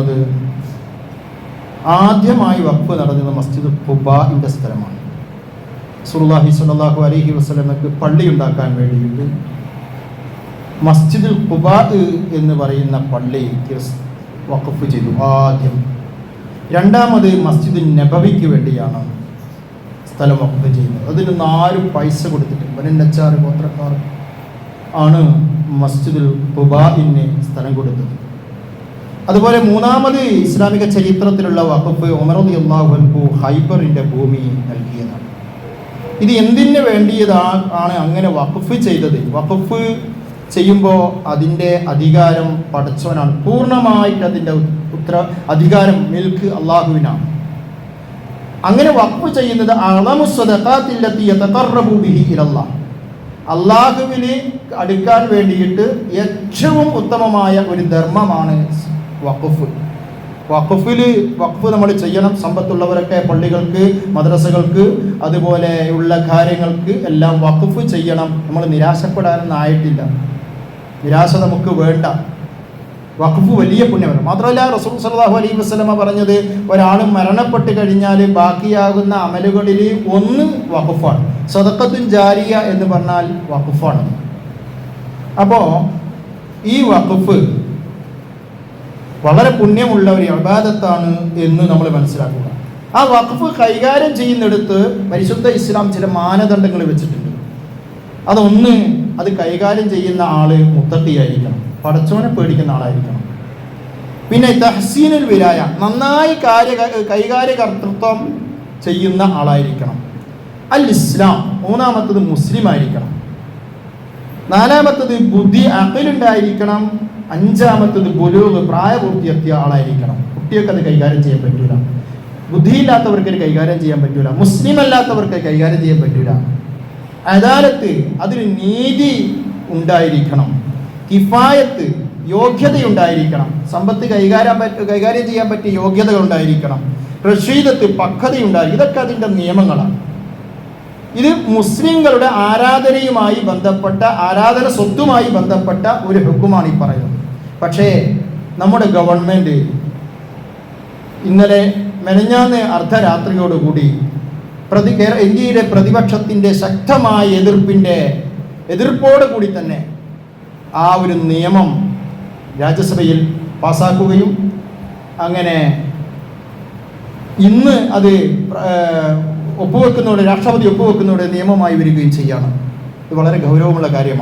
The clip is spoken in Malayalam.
പറയുന്നത്? ആദ്യമായി വഖഫ് നടന്നത് മസ്ജിദ് ഖുബാഇന്റെ സ്ഥലമാണ്. സുറുല്ലാഹി സ്വല്ലല്ലാഹു അലഹി വസ്ലമക്ക് പള്ളി ഉണ്ടാക്കാൻ വേണ്ടിയിട്ട് മസ്ജിദുൽ ഖുബാദ് എന്ന് പറയുന്ന പള്ളി വഖഫ് ചെയ്തു ആദ്യം. രണ്ടാമത് മസ്ജിദ് നബവിക്ക് വേണ്ടിയാണ് സ്ഥലം വഖഫ് ചെയ്യുന്നത്. അതിന് നാല് പൈസ കൊടുത്തിട്ട് പതിനഞ്ചാറ് ഗോത്രക്കാർ ആണ് മസ്ജിദുൽ ഖുബാദിന് സ്ഥലം കൊടുത്തത്. അതുപോലെ മൂന്നാമത് ഇസ്ലാമിക ചരിത്രത്തിലുള്ള വഖഫ് ഉമറദി അള്ളാഹു ഹൈബറിന്റെ ഭൂമി നൽകിയതാണ്. ഇത് എന്തിനു വേണ്ടിയതാ ആണ് അങ്ങനെ വഖഫ് ചെയ്തത്? വഖഫ് ചെയ്യുമ്പോൾ അതിന്റെ അധികാരം പടച്ചവനാണ്. പൂർണമായിട്ട് അതിന്റെ ഉത്തര അധികാരം മിൽക്ക് അള്ളാഹുവിനാണ് അങ്ങനെ വഖഫ് ചെയ്യുന്നത് അള്ളാഹുവിന് അടുക്കാൻ വേണ്ടിയിട്ട് ഏറ്റവും ഉത്തമമായ ഒരു ധർമ്മമാണ് വഖഫ്. വഖഫിൽ വഖഫ് നമ്മൾ ചെയ്യണം. സമ്പത്തുള്ളവരൊക്കെ പള്ളികൾക്ക് മദ്രസകൾക്ക് അതുപോലെയുള്ള കാര്യങ്ങൾക്ക് എല്ലാം വഖഫ് ചെയ്യണം. നമ്മൾ നിരാശപ്പെടാനൊന്നും ആയിട്ടില്ല നിരാശ നമുക്ക് വേണ്ട. വഖഫ് വലിയ പുണ്യമാണ്. മാത്രമല്ല റസൂൽ സല്ലല്ലാഹു അലൈഹി വസല്ലമ പറഞ്ഞത് ഒരാൾ മരണപ്പെട്ട് കഴിഞ്ഞാൽ ബാക്കിയാകുന്ന അമലുകളിൽ ഒന്ന് വഖഫാണ്. സദഖത്തുൻ ജാരിയ എന്ന് പറഞ്ഞാൽ വഖഫാണ്. അപ്പോൾ ഈ വഖഫ് വളരെ പുണ്യമുള്ള ഒരു അബാദത്താണ് എന്ന് നമ്മൾ മനസ്സിലാക്കുക. ആ വഖഫ് കൈകാര്യം ചെയ്യുന്നിടത്ത് പരിശുദ്ധ ഇസ്ലാം ചില മാനദണ്ഡങ്ങൾ വെച്ചിട്ടുണ്ട്. അതൊന്ന് അത് കൈകാര്യം ചെയ്യുന്ന ആൾ മുത്തട്ടിയായിരിക്കണം പടച്ചോനെ പേടിക്കുന്ന ആളായിരിക്കണം. പിന്നെ തഹസീനുൽ വിലായ നന്നായി കാര്യ കൈകാര്യകർത്തൃത്വം ചെയ്യുന്ന ആളായിരിക്കണം. അൽ ഇസ്ലാം മൂന്നാമത്തത് മുസ്ലിം ആയിരിക്കണം നാലാമത്തത് ബുദ്ധി അകലുണ്ടായിരിക്കണം. അഞ്ചാമത്തത് ബുലൂഗ് പ്രായപൂർത്തിയെത്തിയ ആളായിരിക്കണം. കുട്ടിയൊക്കെ അത് കൈകാര്യം ചെയ്യാൻ പറ്റൂല. ബുദ്ധിയില്ലാത്തവർക്ക് കൈകാര്യം ചെയ്യാൻ പറ്റൂല. മുസ്ലിം അല്ലാത്തവർക്ക് കൈകാര്യം ചെയ്യാൻ പറ്റൂല. അദാലത്ത് അതിന് നീതി ഉണ്ടായിരിക്കണം. കിഫായത്ത് യോഗ്യതയുണ്ടായിരിക്കണം. സമ്പത്ത് കൈകാര്യം കൈകാര്യം ചെയ്യാൻ പറ്റിയ യോഗ്യതകൾ ഉണ്ടായിരിക്കണം. റഷീദത്ത് പക്വതയുണ്ടായി ഇതൊക്കെ അതിന്റെ നിയമങ്ങളാണ്. ഇത് മുസ്ലിങ്ങളുടെ ആരാധനയുമായി ബന്ധപ്പെട്ട ആരാധന സ്വത്തുമായി ബന്ധപ്പെട്ട ഒരു ഹുക്കുമാണ് ഈ പറയുന്നത്. പക്ഷേ നമ്മുടെ ഗവൺമെന്റ് ഇന്നലെ മെനഞ്ഞാന്ന് അർദ്ധരാത്രിയോടുകൂടി പ്രതി ഇന്ത്യയുടെ പ്രതിപക്ഷത്തിന്റെ ശക്തമായ എതിർപ്പിന്റെ എതിർപ്പോടു കൂടി തന്നെ ആ ഒരു നിയമം രാജ്യസഭയിൽ പാസാക്കുകയും അങ്ങനെ ഇന്ന് അത് ഒപ്പുവെക്കുന്നതോടെ രാഷ്ട്രപതി ഒപ്പുവെക്കുന്നതോടെ നിയമമായി വരികയും ചെയ്യണം. ഇത് വളരെ ഗൗരവമുള്ള കാര്യമാണ്.